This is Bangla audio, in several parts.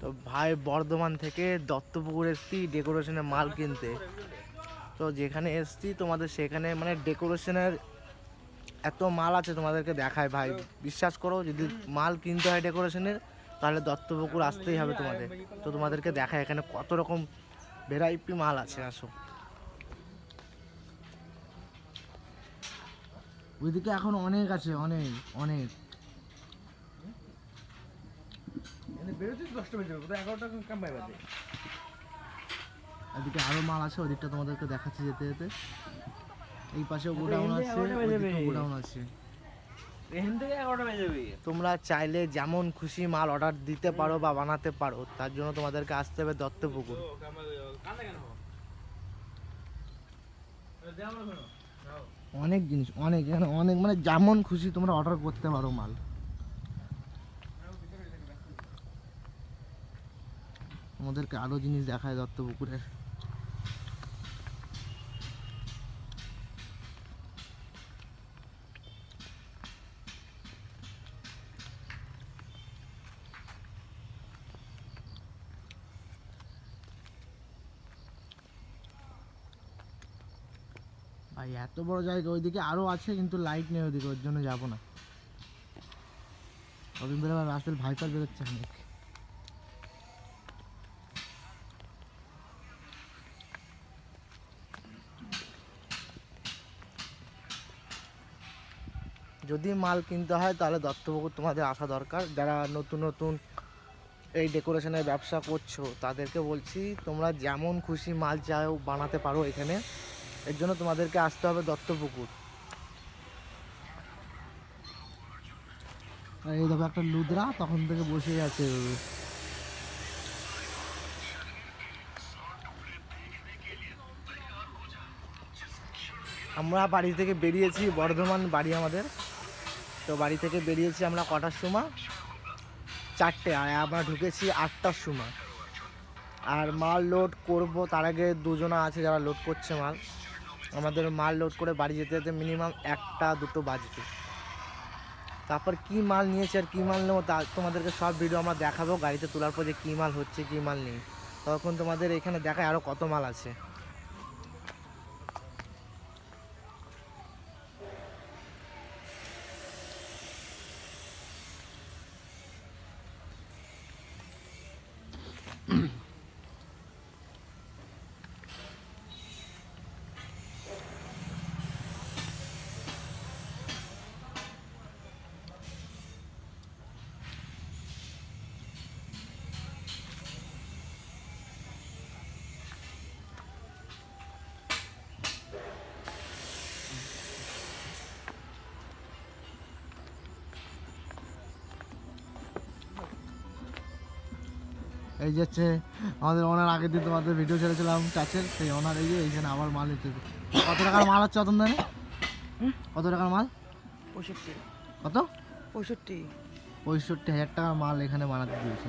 তো ভাই বর্ধমান থেকে দত্তপুকুর এসছি ডেকোরেশনের মাল কিনতে। তো যেখানে এসছি, তোমাদের সেখানে মানে ডেকোরেশনের এত মাল আছে তোমাদেরকে দেখায় ভাই। বিশ্বাস করো, যদি মাল কিনতে হয় ডেকোরেশনের তাহলে দত্তপুকুর আসতেই হবে তোমাদের। তো তোমাদেরকে দেখায় এখানে কত রকম ভেরাইটি মাল আছে, আসো। ওইদিকে এখন অনেক আছে অনেক অনেক। এদিকে আরও মাল আছে ওদিকটা তোমাদেরকে দেখাচ্ছি যেতে যেতে। এই পাশেও গোডাউন আছে। গোডাউন আছে। তোমরা চাইলে যেমন খুশি মাল অর্ডার দিতে পারো বা বানাতে পারো তার জন্য তোমাদেরকে আসতে হবে দত্তপুকুর। অনেক জিনিস, অনেক, এখানে অনেক মানে যেমন খুশি তোমরা অর্ডার করতে পারো মাল। তোমাদেরকে আরও জিনিস দেখায় দত্ত দত্তপুকুরের ভাই, এত বড় জায়গা ওইদিকে আরও আছে, কিন্তু লাইট নেই ওইদিকে, ওর জন্য যাব না। কদিন ধরে আবার বেরোচ্ছে অনেক। যদি মাল কিনতে হয়, তাহলে দত্তপুকুর তোমাদের আসা দরকার। যারা নতুন নতুন এই ডেকোরেশনের ব্যবসা করছ, তাদেরকে বলছি, তোমরা যেমন খুশি মাল চাও, বানাতে পারো এখানে। এর জন্য তোমাদেরকে আসতে হবে দত্তপুকুর। এই দেখো একটা লুদ্রা, তখন থেকে বসে আছে আমরা বাড়ি থেকে বেরিয়েছি, বর্ধমান বাড়ি আমাদের। তো বাড়ি থেকে বেরিয়েছি আমরা কটার সময়? চারটে, আর আমরা ঢুকেছি আটটার সময়। আর মাল লোড করব, তার আগে দুজনা আছে যারা লোড করছে মাল। আমাদের মাল লোড করে বাড়ি যেতে যেতে মিনিমাম একটা, দুটো বাজবে। তারপর কি মাল নিয়েছে আর কী মাল নেব তা তোমাদেরকে সব ভিডিও আমরা দেখাবো। গাড়িতে তোলার পর যে কী মাল হচ্ছে, কী মাল নেই। তখন তোমাদের এখানে দেখায় আরও কত মাল আছে। এই যে হচ্ছে আমাদের ওনার আগের দিন তোমাদের ভিডিও ছেড়েছিলাম চাচের সেই ওনার এই যে এইখানে আবার মাল নিতে কত টাকার মাল হচ্ছে অতন দানে? কত টাকার মাল? পঁয়ষট্টি। কত? পঁয়ষট্টি। পঁয়ষট্টি হাজার টাকার মাল এখানে বানাতে দিয়েছে।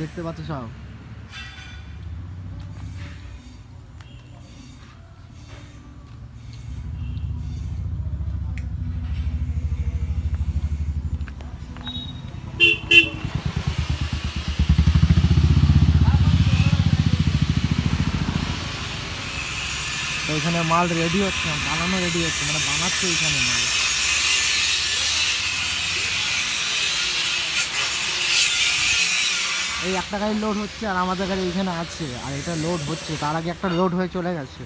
দেখতে পাচ্ছ সব? তো এখানে মাল রেডি হচ্ছে, বানানো রেডি হচ্ছে মানে বানাচ্ছে এখানে মাল। এই একটা গাড়ি লোড হচ্ছে আর আমাদের গাড়ি এখানে আছে, আর এটা লোড হচ্ছে, তার আগে একটা লোড হয়ে চলে গেছে।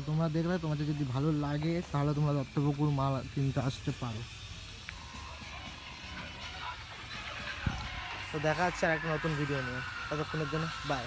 তো তোমরা দেখবে তোমাদের যদি ভালো লাগে, তাহলে তোমরা দত্তপুকুর মাল কিনতে আসতে পারো। তো দেখা যাচ্ছে আর একটা নতুন ভিডিও নিয়ে। ততক্ষণের জন্য বাই